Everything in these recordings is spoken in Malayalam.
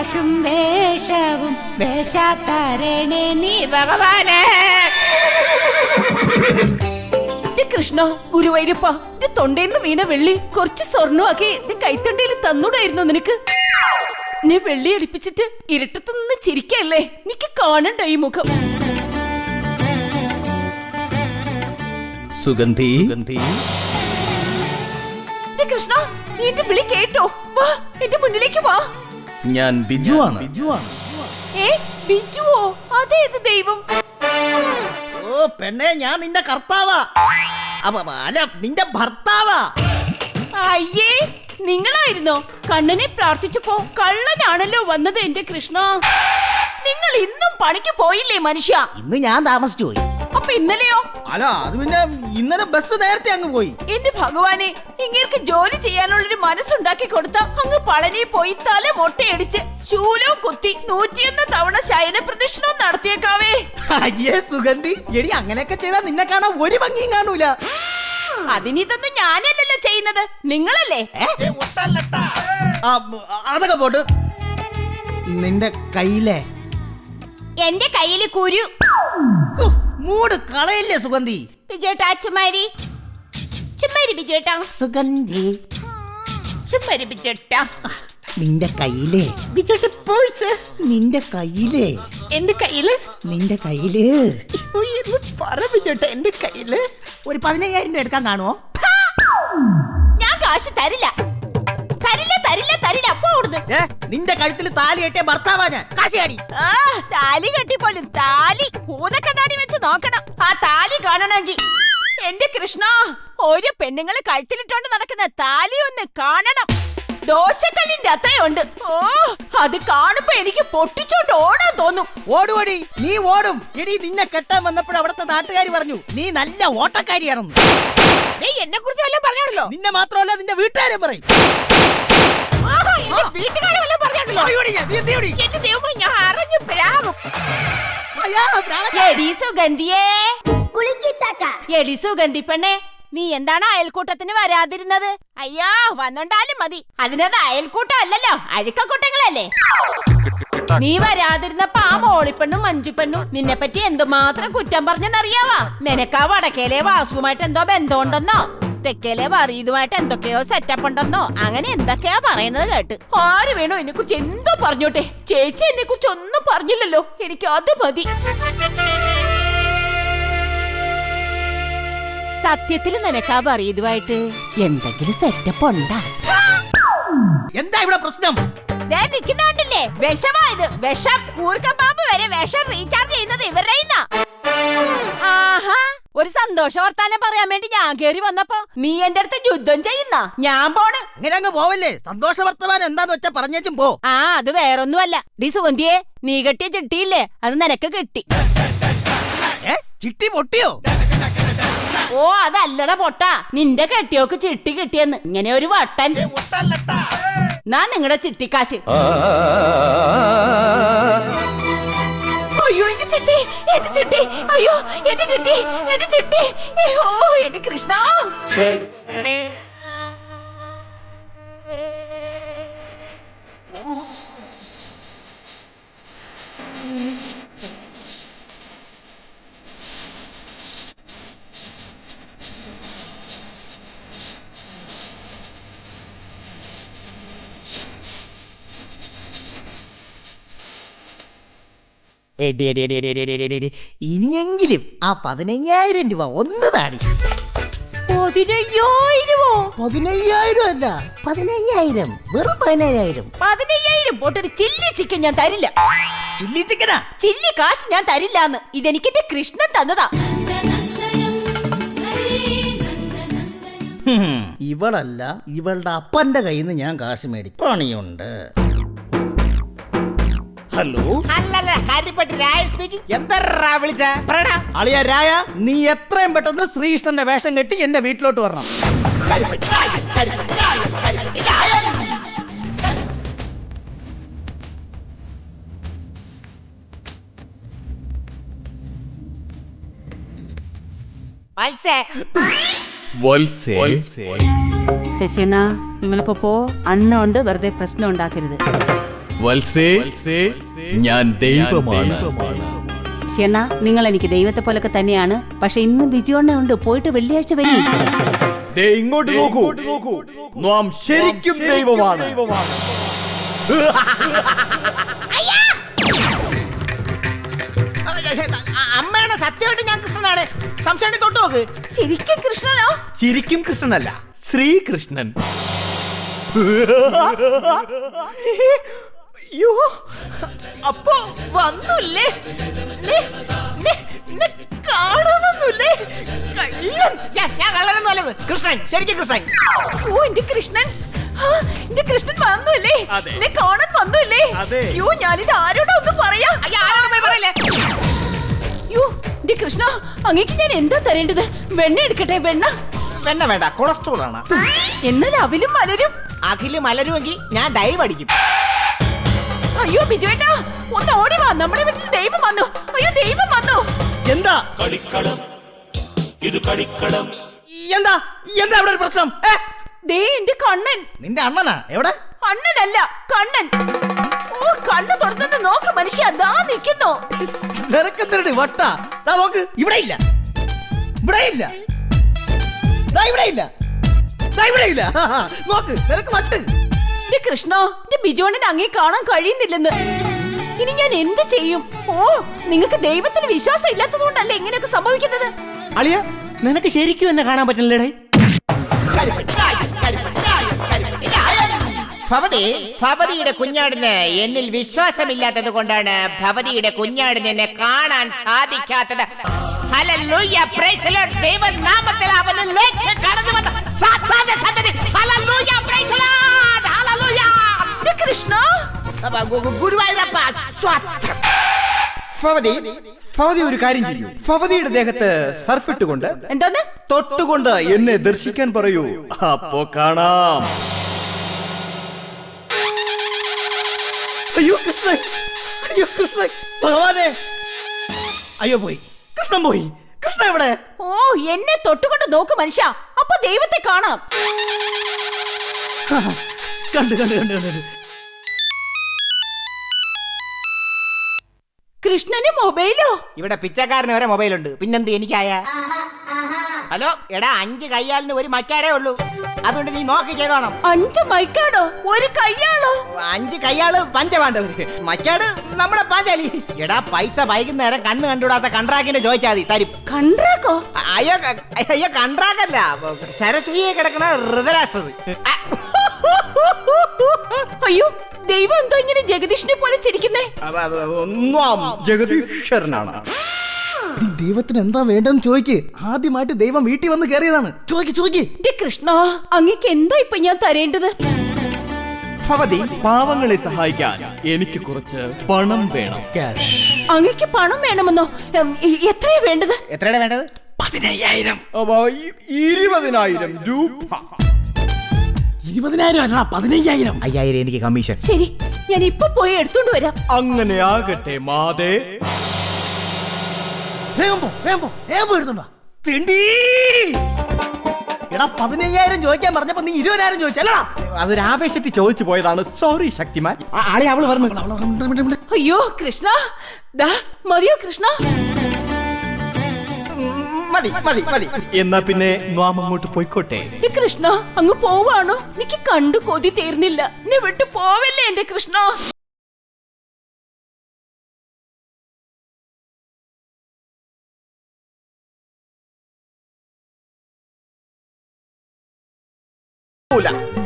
കാശും വേഷവും വേഷാത്തരണേ നീ ഭഗവാനെ. കൃഷ്ണ ഗുരുവൈരപ്പ എന്റെ തൊണ്ടേന്ന് വീണ വെള്ളി കുറച്ച് സ്വർണമാക്കി എന്റെ കൈത്തണ്ടയിൽ തന്നൂടായിരുന്നു നിനക്ക്. നീ വെള്ളി അടിപ്പിച്ചിട്ട് ഇരുട്ടത്തു നിന്ന് ചിരിക്കല്ലേ? എനിക്ക് കാണണ്ട ഈ മുഖം. സുഗന്ധി. കൃഷ്ണ നീ എന്റെ വിളി കേട്ടോ. വാ എന്റെ മുന്നിലേക്ക് വാ. ഞാൻ ബിജുവാണ് ബിജുവാണ് ഏ ബിജുവോ? അതേത് ദൈവം? ഓ പെണ്ണെ ഞാൻ നിന്റെ കർത്താവാ. അപ്പ- അല്ല നിന്റെ ഭർത്താവാ. അയ്യേ നിങ്ങളായിരുന്നോ? കണ്ണനെ പ്രാർത്ഥിച്ചപ്പോ കള്ളനാണല്ലോ വന്നത് എന്റെ കൃഷ്ണ. നിങ്ങൾ ഇന്നും പണിക്ക് പോയില്ലേ മനുഷ്യ? ഇന്ന് ഞാൻ താമസിച്ചു പോയി. അപ്പൊ ഇന്നലെയോ? അല്ല അത് പിന്നെ ഇന്നലെ ബസ് നേരത്തെ അങ്ങ് പോയി. എന്റെ ഭഗവാനെ ഇങ്ങേർക്ക് ജോലി ചെയ്യാനുള്ളൊരു മനസ്സുണ്ടാക്കി കൊടുത്ത അങ്ങ് പളനി പോയി തല മൊട്ടയടിച്ച് ശൂലവും കുത്തി നൂറ്റിയൊന്ന് തവണ ശയന പ്രദക്ഷിണവും നടത്തിയേക്കാവേ. അയ്യേ സുഗന്ധി. എടി അങ്ങനെയൊക്കെ ചെയ്താൽ നിന്നെ കാണാൻ ഒരു ഭംഗിയും കാണൂല. അതിനിതൊന്നും ഞാനല്ലല്ലോ ചെയ്യുന്നത്. നിങ്ങളല്ലേ? ആ, അതൊക്കെ പോട്ട്. നിന്റെ കയ്യിലെ? എന്റെ കയ്യിൽ കുരു. ഹോ, മൂട് കളയില്ലേ സുഗന്ധി? ബിജേട്ടാ ചുമ്മാരി ചുമ്മാരി ബിജേട്ടാ സുഗന്ധി. ചുമ്മാരി ബിജേട്ടാ നിന്റെ കയ്യിലെ. ബിജേട്ട പേഴ്സ് നിന്റെ കയ്യിലെ. എന്റെ കയ്യിൽ? നിന്റെ കയ്യിൽ. പറ ബിജേട്ടാ എന്റെ കയ്യിൽ. ഒരു പതിനയ്യായിരം രൂപ എടുക്കാൻ കാണുമോ ഞാൻ കാശ് തരില്ല. തരില്ല തരില്ല തരില്ല. നിന്റെ കഴുത്തിൽ താലി കെട്ടിയ ഭർത്താവാ ഞാൻ. കാശിയാടി. ആ താലി കെട്ടി പോലും താലി ഭൂതക്കണ്ണാടി വെച്ച് നോക്കണം. ആ താലി കാണണമെങ്കിൽ. എന്റെ കൃഷ്ണ ഒരു പെണ്ണുങ്ങൾ കഴുത്തിലിട്ടോണ്ട് നടക്കുന്ന താലി ഒന്ന് കാണണം. ദോശക്കല്ലിന്റെ അത്രയുണ്ട് ഓ അത് കാണുമ്പോ എനിക്ക് പൊട്ടിച്ചോണ്ട് ഓടാൻ തോന്നും. ഓടുവടി. നീ ഓടും. എടി നിന്നെ കെട്ടാൻ വന്നപ്പോൾ അവിടുത്തെ നാട്ടുകാർ പറഞ്ഞു നീ നല്ല ഓട്ടക്കാരിയാണെന്ന്. എന്നെ കുറിച്ച് വല്ലതും പറഞ്ഞാണല്ലോ നിന്നെ മാത്രമല്ല നിന്റെ വീട്ടുകാരെ പറയും. വീട്ടുകാരെ വല്ലതും എന്റെ ദൈവമേ ഞാൻ അറിഞ്ഞു പ്രാവും. സുഗന്ധിയേ. എടി സുഗന്ധി പെണ്ണേ നീ എന്താണ് അയൽക്കൂട്ടത്തിന് വരാതിരുന്നത്? അയ്യോ വന്നോണ്ടാലും മതി. അതിനത് അയൽക്കൂട്ടം അല്ലല്ലോ അഴുക്കക്കൂട്ടങ്ങളല്ലേ? നീ വരാതിരുന്നപ്പോ ആ മോളിപ്പെണ്ണും മഞ്ചുപെണ്ണും നിന്നെ പറ്റി എന്തുമാത്രം കുറ്റം പറഞ്ഞെന്നറിയാവാ? നിനക്കാ വടക്കേലെ വാസുമായിട്ട് എന്തോ ബന്ധമുണ്ടെന്നോ? തെക്കേലെ പറയുന്നതുമായിട്ട് എന്തൊക്കെയോ സെറ്റപ്പ് ഉണ്ടെന്നോ? അങ്ങനെ എന്തൊക്കെയാ പറയുന്നത് കേട്ട്. ആര് വേണോ എന്നെ കുറിച്ച് എന്തോ പറഞ്ഞോട്ടെ? ചേച്ചി എന്നെ കുറിച്ച് ഒന്നും പറഞ്ഞില്ലല്ലോ. എനിക്ക് അത് മതി. സത്യത്തിൽ നിനക്കാ പറയുന്നതുമായിട്ട് എന്തെങ്കിലും സെറ്റപ്പ് ഉണ്ടാ? എന്താ ഇവിടെ പ്രശ്നം? ഞാൻ നിൽക്കുന്നോണ്ടില്ലേ വിഷമായത്. വിഷം കൂർക്കപ്പാമ്പ് വരെ വിഷം റീചാർജ് ചെയ്യുന്നത് ഇവരുടെ ആഹാ ഒരു സന്തോഷ വർത്താനം പറയാൻ വേണ്ടി ഞാൻ കേറി വന്നപ്പോ നീ എന്റെ അടുത്ത് യുദ്ധം ചെയ്യുന്ന. ഞാൻ പോണ്. ഇങ്ങനെ അങ്ങ് പോവല്ലേ? സന്തോഷ വർത്തമാനം എന്താന്ന് വെച്ചാ പറഞ്ഞേച്ചും പോ. ആ അത് വേറൊന്നുമല്ല. ഡി സുഗന്ധിയെ നീ കെട്ടിയ ചിട്ടിയില്ലേ? അത് നിനക്ക് കിട്ടി. ചിട്ടി പൊട്ടിയോ? ഓ അതല്ലട പൊട്ട. നിന്റെ കെട്ടിയോക്ക് ചിട്ടി കിട്ടിയെന്ന്. ഇങ്ങനെ ഒരു വട്ടൻ. നാ നിങ്ങളുടെ ചിട്ടിക്കാശ്. അയ്യോ എന്റെ ചിട്ടി എന്റെ ചിട്ടി അയ്യോ എന്റെ ചിട്ടി എന്റെ ചിട്ടി അയ്യോ എന്റെ എടി, എടി, എടി, എടി, എടി, എടി, എടി, എടി. ഇനിയെങ്കിലും ആ പതിനയ്യായിരം രൂപ ഒന്ന് താടി. പതിനയ്യായിരമോ? പതിനയ്യായിരം അല്ല പതിനയ്യായിരം വെറും പതിനയ്യായിരം. പതിനയ്യായിരം പോട്ടൊരു ചില്ലി ചിക്കൻ ഞാൻ തരില്ല. ചില്ലി ചിക്കനാ? ചില്ലി കാശ് ഞാൻ തരില്ലാന്ന്. ഇതെനിക്ക് എന്റെ കൃഷ്ണൻ തന്നതാ. ഇവളല്ല ഇവളുടെ അപ്പന്റെ കയ്യിൽ നിന്ന് ഞാൻ കാശ് മേടി പണിയുണ്ട്. ഹലോ? അല്ലല്ല കാര്യപ്പെട്ട് രായ സ്പീക്കിംഗ് എന്താ വിളിച്ച? പറയടാ അളിയ രായ നീ എത്രയും പെട്ടെന്ന് ശ്രീകൃഷ്ണന്റെ വേഷം കെട്ടി എന്റെ വീട്ടിലോട്ട് വരണം. ശശിന നിങ്ങളിപ്പോ പോ. അണ്ണ ഉണ്ട് വെറുതെ പ്രശ്നം ഉണ്ടാക്കരുത്. വത്സേ? ഞാൻ ദൈവമാണ്. ഷെണ്ണ നിങ്ങൾ എനിക്ക് ദൈവത്തെ പോലൊക്കെ തന്നെയാണ്. പക്ഷെ ഇന്ന് ബിജുണ്ണ ഉണ്ട്. പോയിട്ട് വെള്ളിയാഴ്ച വരും. ദേ ഇങ്ങോട്ട് നോക്കൂ. നാം ശരിക്കും ദൈവമാണ്. അമ്മയാണ് സത്യമായിട്ട് ഞാൻ കൃഷ്ണനാണ്. സംശയം തൊട്ട് നോക്ക്. ശരിക്കും കൃഷ്ണനോ? ചിരിക്കും കൃഷ്ണനല്ല ശ്രീകൃഷ്ണൻ. അയ്യോ അപ്പൊ വന്നുല്ലേ? കള്ളൻ Yes, ഞാൻ കള്ളനൊന്നും അല്ലത് കൃഷ്ണൻ. ശരിക്കും കൃഷ്ണൻ. ഓ എന്റെ കൃഷ്ണൻ. ആ, എന്റെ കൃഷ്ണൻ വന്നുല്ലേ. എന്നെ കാണാൻ വന്നുല്ലേ? അതെ. അയ്യോ ഞാനിത് ആരോടാ ഒന്ന് പറയാ? പറയല്ലേ? അയ്യോ എന്റെ കൃഷ്ണ അങ്ങേക്ക് ഞാൻ എന്താ തരേണ്ടത്? വെണ്ണ എടുക്കട്ടെ വെണ്ണ. വെണ്ണ വേണ്ട കൊളസ്ട്രോൾ ആണ്. എന്നാൽ അവലും മലരും. അഖിലും മലരുമെങ്കിൽ ഞാൻ ഡൈവ് അടിക്കും. അയ്യോ ബിജുവേട്ടാ ഒന്ന് ഓടി വാ. നമ്മുടെ വീട്ടിൽ ദൈവം വന്നു. അയ്യോ ദൈവം വന്നു. എന്താ? എന്താ? എന്താ അവിടെ ഒരു പ്രശ്നം? ഏ? ദേ എന്റെ കണ്ണൻ. നിന്റെ അണ്ണനാ? എവിടെ? അണ്ണനല്ല കണ്ണൻ. ഓ കണ്ണു തുറന്നു നോക്ക് മനുഷ്യ. ദാ നിൽക്കുന്നു നിനക്കെന്തരടി വട്ട. ദാ നോക്ക് ഇവിടെ ഇല്ല. ഇവിടെ ഇല്ല. ദാ ഇവിടെ ഇല്ല. ദാ ഇവിടെ ഇല്ല. ഹാ, ഹാ. നോക്ക് നിനക്ക് വട്ട്. കൃഷ്ണ എന്റെ ബിജോണിന് അങ്ങേ കാണാൻ കഴിയുന്നില്ലെന്ന്. ഇനി ഞാൻ എന്ത് ചെയ്യും? ഓ നിങ്ങൾക്ക് ദൈവത്തിന് വിശ്വാസം ഇല്ലാത്തത് കൊണ്ടല്ലേ ഇങ്ങനെയൊക്കെ സംഭവിക്കുന്നത്? അളിയ നിനക്ക് ശരിക്കും എന്നെ കാണാൻ പറ്റില്ലേ ഭവതി ഭവതിയുടെ കുഞ്ഞാടിന് എന്നിൽ വിശ്വാസമില്ലാത്തത് കൊണ്ടാണ് ഭവതിയുടെ കുഞ്ഞാടിന് എന്നെ കാണാൻ സാധിക്കാത്തത്. ദൈവനാമത്തിൽ അവന് കടന്നു വന്ന സാത്താന്റെ സന്തതി. കൃഷ്ണ ഗുരുവായൂരപ്പ സ്വത്രം. ഫവതി ഫവതി ഒരു കാര്യം ചെയ്യൂ. ഫവതിയുടെ ദേഹത്ത് സർഫിട്ടുകൊണ്ട് എന്തോന്ന് തൊട്ടുകൊണ്ട് എന്നെ ദർശിക്കാൻ പറയൂ. അപ്പോ കാണാം. അയ്യോ കൃഷ്ണ. അയ്യോ കൃഷ്ണ. ഭഗവാനെ. അയ്യോ പോയി. കൃഷ്ണൻ പോയി. കൃഷ്ണ എവിടെ? ഓ എന്നെ തൊട്ടുകൊണ്ട് നോക്ക് മനുഷ്യ. അപ്പൊ ദൈവത്തെ കാണാം. കണ്ടു കണ്ടു കണ്ടു കണ്ടു കൃഷ്ണന് മൊബൈലോ? ഇവിടെ പിച്ചക്കാരന് വരെ മൊബൈലുണ്ട്. പിന്നെന്ത് എനിക്കായ? ഹലോ എടാ അഞ്ച് കയ്യാലിന് ഒരു മക്കാടേ ഉള്ളൂ. അതുകൊണ്ട് നീ നോക്കി ചെയ്തോണം. അഞ്ച് മൈക്കാടോ? ഒരു കയ്യാളോ? അഞ്ച് കയ്യാൾ പഞ്ചപാണ്ഡവര്. മറ്റാട് നമ്മളെ പാഞ്ചാലി. എടാ പൈസ വൈകുന്നേരം കണ്ണ് കണ്ടുവിടാത്ത കൺട്രാക്കിന്റെ ചോദിച്ചാൽ മതി. തരും. കണ്ട്രാക്കോ അ- അയ്യോ അയ്യോ കൺട്രാക്കല്ല. സരസ്വതിയെ കിടക്കണ ഋതരാഷ്ട്രത്. അയ്യോ ദൈവം എന്തോ ഇങ്ങനെ ജഗദീഷിനെ പോലെ ചിരിക്കുന്നേ. ഒന്നാം ജഗദീശ്വരനാണ്. ഈ ദൈവത്തിന് എന്താ വേണ്ടെന്ന് ചോദിക്ക്. ആദ്യമായിട്ട് ദൈവം വീട്ടിൽ വന്ന് കയറിയതാണ്. ചോദിക്ക് ചോദിക്ക്. എന്റെ കൃഷ്ണ അങ്ങക്ക് എന്താ ഇപ്പൊ ഞാൻ തരേണ്ടത്? ഭവതി പാവങ്ങളെ സഹായിക്കാൻ എനിക്ക് കുറച്ച് പണം വേണം. ക്യാഷ് അങ്ങക്ക് പണം വേണമെന്നോ? ഇ- എത്രയാ വേണ്ടത്? എത്രയാണ് വേണ്ടത്? പതിനയ്യായിരം. ഈ ഇരുപതിനായിരം രൂപ. ഇരുപതിനായിരം അല്ല പതിനയ്യായിരം. അയ്യായിരം എനിക്ക് കമ്മീഷൻ ശരി ഞാൻ ഇപ്പൊ പോയി എടുത്തോണ്ട് വരാം. അങ്ങനെ ആകട്ടെ മാതേ. വേഗം പോ വേഗം പോ വേഗം പോ എടുത്തോണ്ടാ തിണ്ടി! എടാ പതിനയ്യായിരം ചോദിക്കാൻ പറഞ്ഞപ്പോ നീ ഇരുപതിനായിരം ചോദിച്ചല്ലടാ അതൊരു ആവേശത്തിൽ ചോദിച്ചു പോയതാണ്. സോറി ശക്തിമാൻ. ആളെ അവൾ പറഞ്ഞു. അയ്യോ കൃഷ്ണ. ദാ മതിയോ കൃഷ്ണ? മതി മതി മതി. എന്നാ പിന്നെ നാം അങ്ങോട്ട് പോയിക്കോട്ടെ. കൃഷ്ണ അങ്ങ് പോവാണോ? എനിക്ക് കണ്ടു കൊതി തീർന്നില്ല. നീ വിട്ടു പോവല്ലേ എന്റെ കൃഷ്ണ?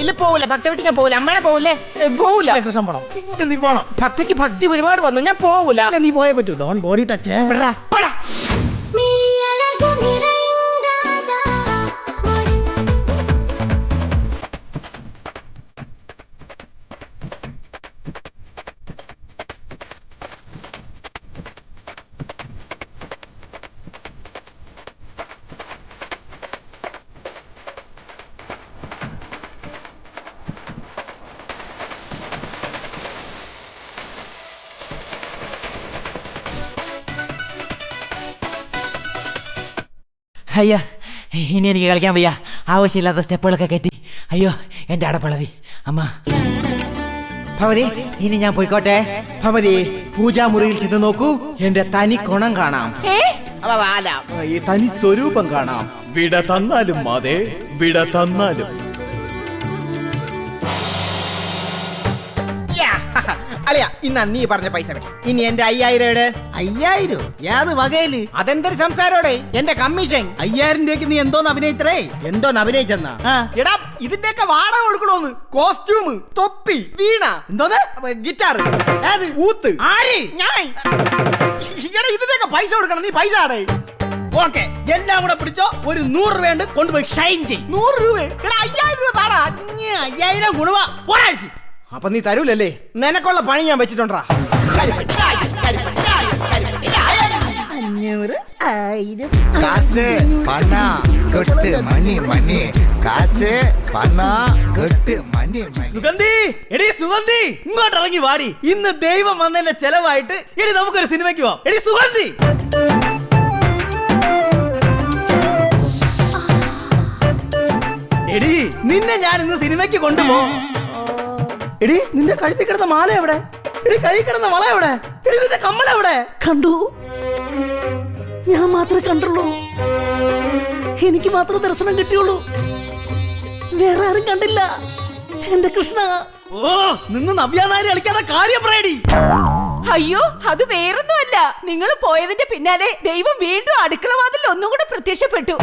ഇല്ല പോവില്ല ഭക്തി വിട്ട് ഞാൻ പോവില്ല അമ്മയെ പോവില്ലേ പോവില്ല കൃഷ്ണൻ പോണം. നീ പോണം. ഭക്തിക്ക് ഭക്തി ഒരുപാട് വന്നു. ഞാൻ പോവില്ല നീ പോയേ പറ്റൂ. Don't body touch. അയ്യോ ഇനി എനിക്ക് കളിക്കാൻ വയ്യ. ആവശ്യമില്ലാത്ത സ്റ്റെപ്പുകളൊക്കെ കെട്ടി. അയ്യോ എന്റെ അടപ്പളവി. അമ്മ. ഭവതി ഇനി ഞാൻ പോയിക്കോട്ടെ. ഭവതി പൂജാമുറിയിൽ ചെന്ന് നോക്കൂ. എന്റെ തനി കൊണം കാണാം. ഏ? അവ വാല. ഈ തനി സ്വരൂപം കാണാം. വിട തന്നാലും മാതേ വിട തന്നാലും. അല്ലയാ ഇന്നാ നീ പറഞ്ഞ പൈസ വേണം. ഇനി എന്റെ അയ്യായിരം എവിടെ? അയ്യായിരം? ഏത് വകയിൽ? അതെന്തൊരു സംസാരോടെ? എന്റെ കമ്മീഷൻ അയ്യായിരം രൂപയ്ക്ക് നീ എന്തോന്ന് അഭിനയിച്ചേ എന്തോന്ന് അഭിനയിച്ചെന്നാ. എടാ ഇതിന്റെയൊക്കെ വാടക കൊടുക്കണോന്ന്. കോസ്റ്റ്യൂം തൊപ്പി വീണ. എന്തോന്ന്? ഗിറ്റാർ ഏത്? ഊത്ത്. ആര്? ഞാൻ. എടാ ഇതിന്റെയൊക്കെ പൈസ കൊടുക്കണം. നീ പൈസ ആടേ. ഓക്കെ. എല്ലാം കൂടെ പിടിച്ചോ ഒരു നൂറ് രൂപയുണ്ട് കൊണ്ടുപോയി ഷൈൻ ചെയ്യും. നൂറ് രൂപ? അയ്യായിരം രൂപ താടാ. അയ്യായിരം ഗുണവാ ഒരാഴ്ച. അപ്പൊ നീ തരൂലല്ലേ? നിനക്കുള്ള പണി ഞാൻ വെച്ചിട്ടുണ്ടാ മണി മണി. മണി സുഗന്ധി എടി സുഗന്ധി ഇങ്ങോട്ട് ഇറങ്ങി വാടി. ഇന്ന് ദൈവം വന്നതിന്റെ ചെലവായിട്ട് ഇനി നമുക്കൊരു സിനിമയ്ക്ക് പോവാം. എടി സുഗന്ധി. എടി നിന്നെ ഞാൻ ഇന്ന് സിനിമയ്ക്ക് കൊണ്ടുപോകും. എടി നിന്റെ കഴുത്തിൽ കിടന്ന മാല എവിടെ? എടി കൈ കിടന്ന വള എവിടെ? എടി നിന്റെ കമ്മൽ എവിടെ? കണ്ടു. ഞാൻ മാത്രമേ കണ്ടുള്ളൂ. എനിക്ക് മാത്രം ദർശനം കിട്ടിയുള്ളൂ. വേറെ ആരും കണ്ടില്ല. എന്റെ കൃഷ്ണ. ഓ നിന്ന് നവ്യാനാരി കളിക്കാതെ കാര്യം പറയടി. അയ്യോ അത് വേറൊന്നുമല്ല. നിങ്ങൾ പോയതിന്റെ പിന്നാലെ ദൈവം വീണ്ടും അടുക്കള വാതിൽ ഒന്നും കൂടെ പ്രത്യക്ഷപ്പെട്ടു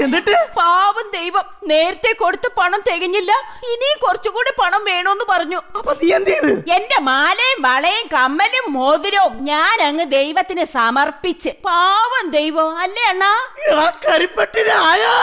എന്നിട്ട്? പാവം ദൈവം നേരത്തെ കൊടുത്ത പണം തികഞ്ഞില്ല ഇനിയും കുറച്ചുകൂടി പണം വേണോന്ന് പറഞ്ഞു. അപ്പൊ നീ എന്ത് ചെയ്ത്? എന്റെ മാലയും വളയും കമ്മലും മോതിരവും ഞാൻ അങ്ങ് ദൈവത്തിന് സമർപ്പിച്ച്. പാവം ദൈവം അല്ലേ അണ്ണാ? എടാ കരിപ്പെട്ടിനായോ?